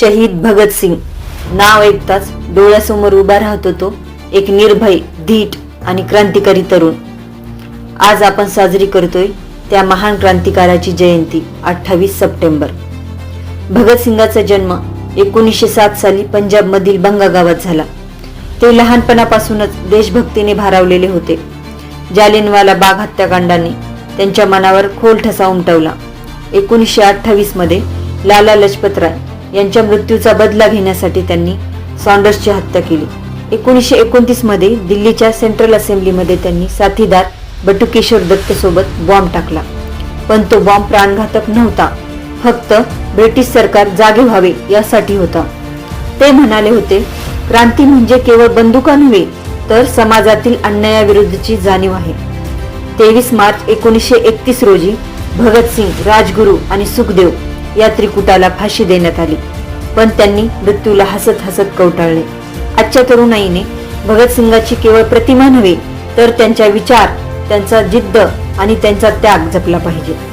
शहीद भगतसिंग नाव ऐकताच डोळ्यासमोर उभा राहतो तो एक निर्भय धीट आणि क्रांतिकारी तरुण. आज आपण साजरी करतोय त्या महान क्रांतिकाराची जयंती अठ्ठावीस सप्टेंबर. भगतसिंगाचा जन्म एकोणीसशे सात साली पंजाबमधील बंगा गावात झाला. ते लहानपणापासूनच देशभक्तीने भारावलेले होते. जालिनवाला बाग हत्याकांडाने त्यांच्या मनावर खोल ठसा उमटवला. एकोणीसशे अठ्ठावीसमध्ये लाला लजपतराय यांच्या मृत्यूचा बदला घेण्यासाठी त्यांनी सॉन्डर्सची हत्या केली. एकोणीसशे एकोणतीसमध्ये दिल्लीच्या सेंट्रल असेंब्लीमध्ये त्यांनी साथीदार बटुकेश्वर दत्त सोबत बॉम्ब टाकला. पण तो बॉम्ब प्राणघातक नव्हता. फक्त ब्रिटिश सरकार जागे व्हावे यासाठी होता. ते म्हणाले होते क्रांती म्हणजे केवळ बंदुका नव्हे तर समाजातील अन्यायाविरुद्धची जाणीव आहे. तेवीस मार्च एकोणीसशे एकतीस रोजी भगतसिंग राजगुरू आणि सुखदेव या त्रिकुटाला फाशी देण्यात आली. पण त्यांनी मृत्यूला हसत हसत कवटाळले. आजच्या तरुणाईने भगतसिंगाची केवळ प्रतिमा नव्हे तर त्यांच्या विचार त्यांचा जिद्द आणि त्यांचा त्याग जपला पाहिजे.